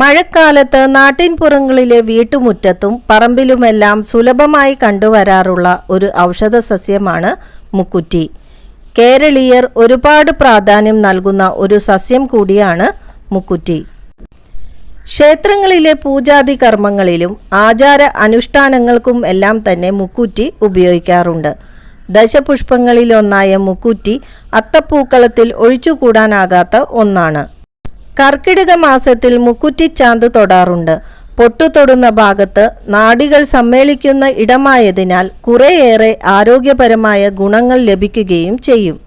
മഴക്കാലത്ത് നാട്ടിൻപുറങ്ങളിലെ വീട്ടുമുറ്റത്തും പറമ്പിലുമെല്ലാം സുലഭമായി കണ്ടുവരാറുള്ള ഒരു ഔഷധ സസ്യമാണ് മുക്കുറ്റി. കേരളീയർ ഒരുപാട് പ്രാധാന്യം നൽകുന്ന ഒരു സസ്യം കൂടിയാണ് മുക്കുറ്റി. ക്ഷേത്രങ്ങളിലെ പൂജാതി കർമ്മങ്ങളിലും ആചാര അനുഷ്ഠാനങ്ങൾക്കും എല്ലാം തന്നെ മുക്കുറ്റി ഉപയോഗിക്കാറുണ്ട്. ദശപുഷ്പങ്ങളിലൊന്നായ മുക്കുറ്റി അത്തപ്പൂക്കളത്തിൽ ഒഴിച്ചുകൂടാനാകാത്ത ഒന്നാണ്. കർക്കിടക മാസത്തിൽ മുക്കുറ്റിച്ചാന്ത് തൊടാറുണ്ട്. പൊട്ടു തൊടുന്ന ഭാഗത്ത് നാടികൾ സമ്മേളിക്കുന്ന ഇടമായതിനാൽ കുറേയേറെ ആരോഗ്യപരമായ ഗുണങ്ങൾ ലഭിക്കുകയും ചെയ്യും.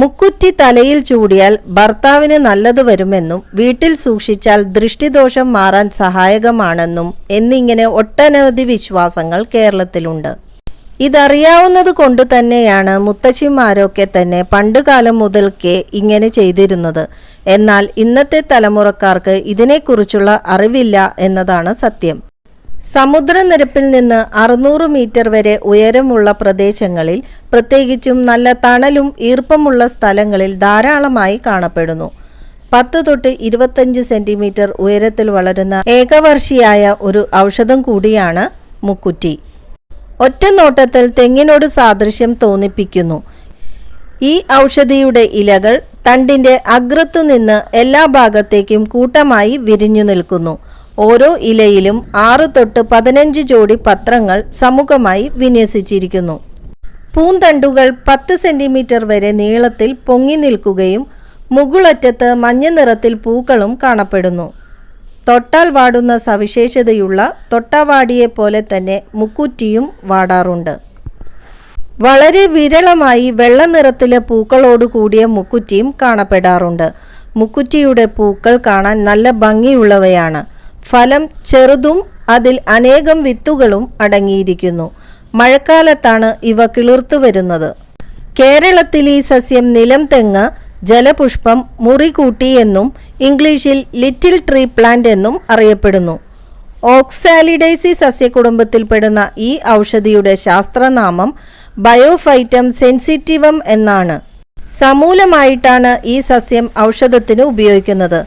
മുക്കുറ്റി തലയിൽ ചൂടിയാൽ ഭർത്താവിന് നല്ലത് വരുമെന്നും വീട്ടിൽ സൂക്ഷിച്ചാൽ ദൃഷ്ടിദോഷം മാറാൻ സഹായകമാണെന്നും എന്നിങ്ങനെ ഒട്ടനവധി വിശ്വാസങ്ങൾ കേരളത്തിലുണ്ട്. ഇതറിയാവുന്നത് കൊണ്ട് തന്നെയാണ് മുത്തശ്ശിമാരൊക്കെ തന്നെ പണ്ടുകാലം മുതൽക്കേ ഇങ്ങനെ ചെയ്തിരുന്നത്. എന്നാൽ ഇന്നത്തെ തലമുറക്കാർക്ക് ഇതിനെക്കുറിച്ചുള്ള അറിവില്ല എന്നതാണ് സത്യം. സമുദ്രനിരപ്പിൽ നിന്ന് അറുന്നൂറ് മീറ്റർ വരെ ഉയരമുള്ള പ്രദേശങ്ങളിൽ പ്രത്യേകിച്ചും നല്ല തണലും ഈർപ്പമുള്ള സ്ഥലങ്ങളിൽ ധാരാളമായി കാണപ്പെടുന്നു. പത്ത് തൊട്ട് ഇരുപത്തഞ്ച് സെന്റിമീറ്റർ ഉയരത്തിൽ വളരുന്ന ഏകവർഷിയായ ഒരു ഔഷധം കൂടിയാണ് മുക്കുറ്റി. ഒറ്റ നോട്ടത്തിൽ തെങ്ങിനോട് സാദൃശ്യം തോന്നിപ്പിക്കുന്നു. ഈ ഔഷധിയുടെ ഇലകൾ തണ്ടിന്റെ അഗ്രത്തു നിന്ന് എല്ലാ ഭാഗത്തേക്കും കൂട്ടമായി വിരിഞ്ഞു നിൽക്കുന്നു. ഓരോ ഇലയിലും ആറ് തൊട്ട് പതിനഞ്ച് ജോഡി പത്രങ്ങൾ സമുഖമായി വിന്യസിച്ചിരിക്കുന്നു. പൂന്തണ്ടുകൾ പത്ത് സെന്റിമീറ്റർ വരെ നീളത്തിൽ പൊങ്ങി നിൽക്കുകയും മുകുളറ്റത്ത് മഞ്ഞ നിറത്തിൽ പൂക്കളും കാണപ്പെടുന്നു. തൊട്ടാൽ വാടുന്ന സവിശേഷതയുള്ള തൊട്ടവാടിയെ പോലെ തന്നെ മുക്കുറ്റിയും വാടാറുണ്ട്. വളരെ വിരളമായി വെള്ള നിറത്തിലെ പൂക്കളോട് കൂടിയ മുക്കുറ്റിയും കാണപ്പെടാറുണ്ട്. മുക്കുറ്റിയുടെ പൂക്കൾ കാണാൻ നല്ല ഭംഗിയുള്ളവയാണ്. ഫലം ചെറുതും അതിൽ അനേകം വിത്തുകളും അടങ്ങിയിരിക്കുന്നു. മഴക്കാലത്താണ് ഇവ കിളിർത്തു വരുന്നത്. കേരളത്തിൽ ഈ സസ്യം നിലം തെങ്ങ് ജലപുഷ്പം മുറികൂട്ടി എന്നും ഇംഗ്ലീഷിൽ ലിറ്റിൽ ട്രീ പ്ലാന്റ് എന്നും അറിയപ്പെടുന്നു. ഓക്സാലിഡൈസി സസ്യകുടുംബത്തിൽപ്പെടുന്ന ഈ ഔഷധിയുടെ ശാസ്ത്രനാമം ബയോഫൈറ്റം സെൻസിറ്റീവം എന്നാണ്. സമൂലമായിട്ടാണ് ഈ സസ്യം ഔഷധത്തിന് ഉപയോഗിക്കുന്നത്.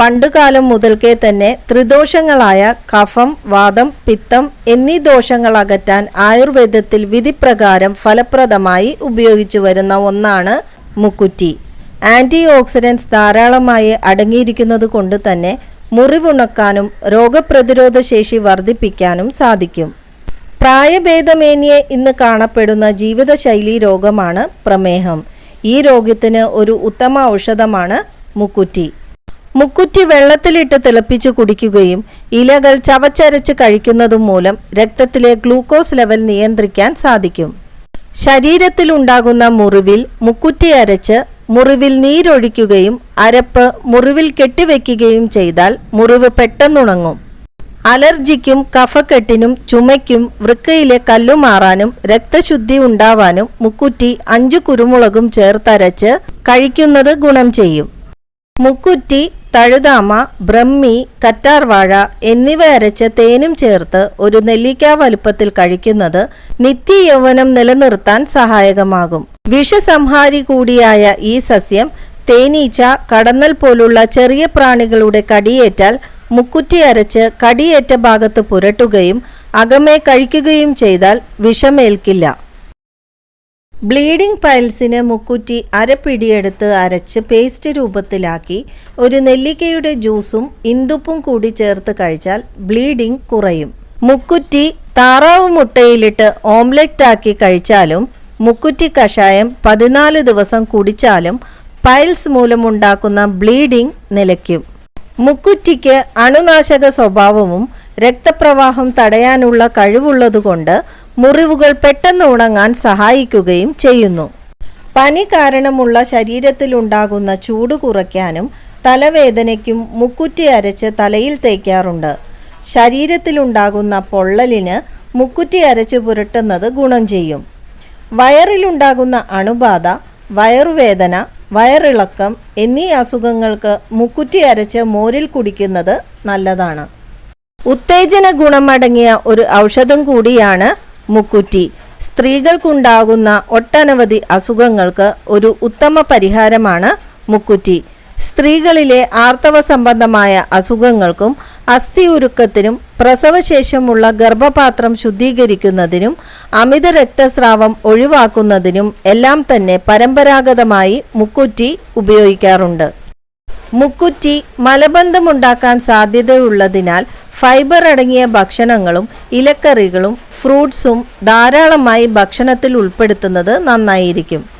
പണ്ടുകാലം മുതൽക്കേ തന്നെ ത്രിദോഷങ്ങളായ കഫം വാദം പിത്തം എന്നീ ദോഷങ്ങൾ അകറ്റാൻ ആയുർവേദത്തിൽ വിധിപ്രകാരം ഫലപ്രദമായി ഉപയോഗിച്ചു വരുന്ന ഒന്നാണ് മുക്കുറ്റി. ആന്റി ഓക്സിഡൻസ് ധാരാളമായി അടങ്ങിയിരിക്കുന്നത് കൊണ്ട് തന്നെ മുറിവുണക്കാനും രോഗപ്രതിരോധ ശേഷി വർദ്ധിപ്പിക്കാനും സാധിക്കും. പ്രായഭേദമേന്യേ ഇന്ന് കാണപ്പെടുന്ന ജീവിതശൈലി രോഗമാണ് പ്രമേഹം. ഈ രോഗത്തിന് ഒരു ഉത്തമ ഔഷധമാണ് മുക്കുറ്റി. മുക്കുറ്റി വെള്ളത്തിലിട്ട് തിളപ്പിച്ചു കുടിക്കുകയും ഇലകൾ ചവച്ചരച്ച് കഴിക്കുന്നതും മൂലം രക്തത്തിലെ ഗ്ലൂക്കോസ് ലെവൽ നിയന്ത്രിക്കാൻ സാധിക്കും. ശരീരത്തിലുണ്ടാകുന്ന മുറിവിൽ മുക്കുറ്റി അരച്ച് മുറിവിൽ നീരൊഴിക്കുകയും അരപ്പ് മുറിവിൽ കെട്ടിവെക്കുകയും ചെയ്താൽ മുറിവ് പെട്ടെന്നുണങ്ങും. അലർജിക്കും കഫക്കെട്ടിനും ചുമയ്ക്കും വൃക്കയിലെ കല്ലു മാറാനും രക്തശുദ്ധി ഉണ്ടാവാനും മുക്കുറ്റി അഞ്ചു കുരുമുളകും ചേർത്തരച്ച് കഴിക്കുന്നത് ഗുണം ചെയ്യും. മുക്കുറ്റി തഴുതാമ ബ്രഹ്മി കറ്റാർവാഴ എന്നിവ അരച്ച തേനും ചേർത്ത് ഒരു നെല്ലിക്ക വലുപ്പത്തിൽ കഴിക്കുന്നത് നിത്യയൗവനം നിലനിർത്താൻ സഹായകമാകും. വിഷസംഹാരി കൂടിയായ ഈ സസ്യം തേനീച്ച കടന്നൽ പോലുള്ള ചെറിയ പ്രാണികളുടെ കടിയേറ്റാൽ മുക്കുറ്റി അരച്ച് കടിയേറ്റ ഭാഗത്ത് പുരട്ടുകയും അകമേ കഴിക്കുകയും ചെയ്താൽ വിഷമേൽക്കില്ല. ബ്ലീഡിംഗ് പൈൽസിന് മുക്കുറ്റി അരപ്പിടിയെടുത്ത് അരച്ച് പേസ്റ്റ് രൂപത്തിലാക്കി ഒരു നെല്ലിക്കയുടെ ജ്യൂസും ഇന്ദുപ്പും കൂടി ചേർത്ത് കഴിച്ചാൽ ബ്ലീഡിംഗ് കുറയും. മുക്കുറ്റി താറാവ് മുട്ടയിലിട്ട് ഓംലെറ്റ് ആക്കി കഴിച്ചാലും മുക്കുറ്റി കഷായം പതിനാല് ദിവസം കുടിച്ചാലും പൈൽസ് മൂലമുണ്ടാക്കുന്ന ബ്ലീഡിംഗ് നിലയ്ക്കും. മുക്കുറ്റിക്ക് അണുനാശക സ്വഭാവവും രക്തപ്രവാഹം തടയാനുള്ള കഴിവുള്ളതുകൊണ്ട് മുറിവുകൾ പെട്ടെന്ന് ഉണങ്ങാൻ സഹായിക്കുകയും ചെയ്യുന്നു. പനി കാരണമുള്ള ശരീരത്തിലുണ്ടാകുന്ന ചൂട് കുറയ്ക്കാനും തലവേദനയ്ക്കും മുക്കുറ്റി അരച്ച് തലയിൽ തേക്കാറുണ്ട്. ശരീരത്തിലുണ്ടാകുന്ന പൊള്ളലിന് മുക്കുറ്റി അരച്ച് പുരട്ടുന്നത് ഗുണം ചെയ്യും. വയറിലുണ്ടാകുന്ന അണുബാധ വയറുവേദന വയറിളക്കം എന്നീ അസുഖങ്ങൾക്ക് മുക്കുറ്റി അരച്ച് മോരിൽ കുടിക്കുന്നത് നല്ലതാണ്. ഉത്തേജന ഗുണമടങ്ങിയ ഒരു ഔഷധം കൂടിയാണ് മുക്കുറ്റി. സ്ത്രീകൾക്കുണ്ടാകുന്ന ഒട്ടനവധി അസുഖങ്ങൾക്ക് ഒരു ഉത്തമ പരിഹാരമാണ് മുക്കുറ്റി. സ്ത്രീകളിലെ ആർത്തവ സംബന്ധമായ അസുഖങ്ങൾക്കും അസ്ഥി ഉരുക്കത്തിനും പ്രസവശേഷമുള്ള ഗർഭപാത്രം ശുദ്ധീകരിക്കുന്നതിനും അമിത രക്തസ്രാവം ഒഴിവാക്കുന്നതിനും എല്ലാം തന്നെ പരമ്പരാഗതമായി മുക്കുറ്റി ഉപയോഗിക്കാറുണ്ട്. മുക്കുറ്റി മലബന്ധമുണ്ടാക്കാൻ സാധ്യതയുള്ളതിനാൽ ഫൈബർ അടങ്ങിയ ഭക്ഷണങ്ങളും ഇലക്കറികളും ഫ്രൂട്ട്സും ധാരാളമായി ഭക്ഷണത്തിൽ ഉൾപ്പെടുത്തുന്നത് നന്നായിരിക്കും.